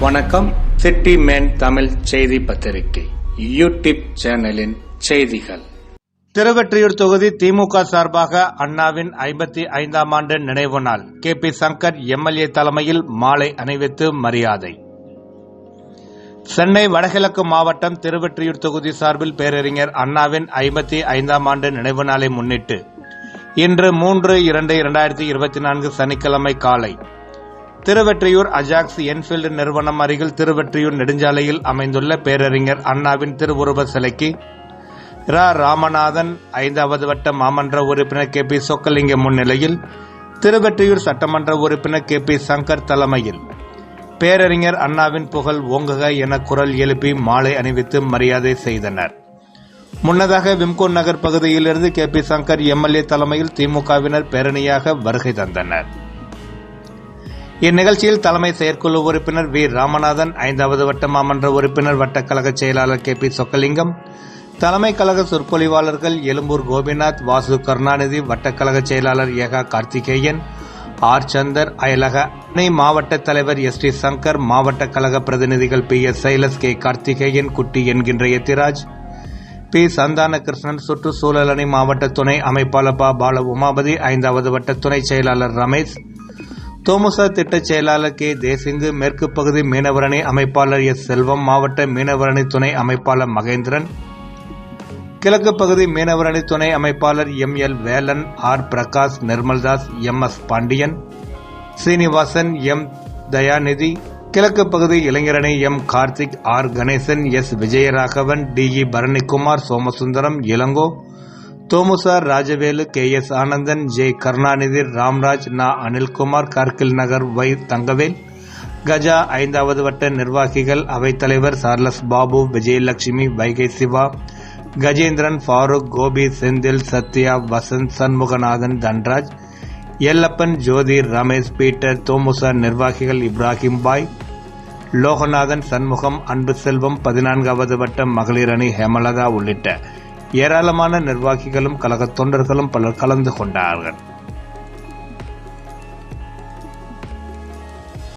வணக்கம். City man Tamil செய்தி பத்திரிகை. யூடியூப் சேனலின் செய்திகள். திருவெற்றியூர் தொகுதி திமுக சார்பாக அண்ணாவின் ஐம்பத்தி ஐந்தாம் ஆண்டு நினைவு நாள். கே பி சங்கர் எம்எல்ஏ தலைமையில் மாலை அணிவித்து மரியாதை. சென்னை வடகிழக்கு மாவட்டம் திருவெற்றியூர் தொகுதி சார்பில் பேரறிஞர் அண்ணாவின் ஐம்பத்தி ஐந்தாம் ஆண்டு நினைவு நாளை முன்னிட்டு இன்று மூன்று இரண்டு இரண்டாயிரத்தி இருபத்தி நான்கு சனிக்கிழமை காலை திருவெற்றியூர் அஜாக்ஸ் என்ஃபீல்டு நிறுவனம் அருகில் திருவெற்றியூர் நெடுஞ்சாலையில் அமைந்துள்ள பேரறிஞர் அண்ணாவின் திருவுருவ சிலைக்கு ரா. ராமநாதன் ஐந்தாவது வட்ட மாமன்ற உறுப்பினர் கே. பி. சொக்கலிங்கம் முன்னிலையில் திருவெற்றியூர் சட்டமன்ற உறுப்பினர் கே. பி. சங்கர் தலைமையில் பேரறிஞர் அண்ணாவின் புகழ் ஓங்குக என குரல் எழுப்பி மாலை அணிவித்து மரியாதை செய்தனர். முன்னதாக விம்கோ நகர் பகுதியிலிருந்து கே. பி. சங்கர் எம்எல்ஏ தலைமையில் திமுகவினர் பேரணியாக வருகை தந்தனர். இந்நிகழ்ச்சியில் தலைமை செயற்குழு உறுப்பினர் வி. ராமநாதன் ஐந்தாவது வட்ட மாமன்ற உறுப்பினர் வட்டக்கழக செயலாளர் கே. பி. சொக்கலிங்கம் தலைமை கழக சொற்பொழிவாளர்கள் எழும்பூர் கோபிநாத் வாசு கருணாநிதி வட்டக்கழக செயலாளர் ஏகா கார்த்திகேயன் ஆர். சந்தர் அயலக அணை மாவட்ட தலைவர் எஸ். டி. சங்கர் மாவட்ட கழக பிரதிநிதிகள் P. S. Silas K. Karthikeyan Kutti என்கின்ற எத்திராஜ் பி. சந்தான கிருஷ்ணன் சுற்றுச்சூழல் அணி மாவட்ட துணை அமைப்பாளர் பா. பால உமாபதி ஐந்தாவது வட்ட துணை செயலாளர் ரமேஷ் தோமுசா திட்டச் செயலாளர் கே. தேசிங்கு மேற்கு பகுதி மீனவரணி அமைப்பாளர் எஸ். செல்வம் மாவட்ட மீனவரணி துணை அமைப்பாளர் மகேந்திரன் கிழக்கு பகுதி மீனவரணி துணை அமைப்பாளர் M. L. Velan R. Prakash Nirmaldas M. S. Pandian Srinivasan M. Dayanidhi கிழக்கு பகுதி இளைஞரணி M. Karthik R. Ganesan S. Vijayaraghavan T. E. Baranikumar Somasundaram Elango Thomusar Rajavelu K. S. Anandan J. Karunanidhi Ramraj நா. அனில்குமார் கார்கில் நகர் வை தங்கவேல் கஜா ஐந்தாவது வட்ட நிர்வாகிகள் அவைத்தலைவர் Charles Babu Vijayalakshmi Vaigai Siva Gajendran Farooq Gopi Senthil Sathya Vasanth Shanmuganathan Dhanraj Ellappan Jothi Ramesh Peter Thomusar நிர்வாகிகள் இப்ராஹிம் பாய் லோகநாதன் சண்முகம் அன்பு செல்வம் பதினான்காவது வட்ட மகளிர் அணி ஹேமலதா உள்ளிட்ட ஏராளமான நிர்வாகிகளும் கழக தொண்டர்களும் பலர் கலந்து கொண்டார்கள்.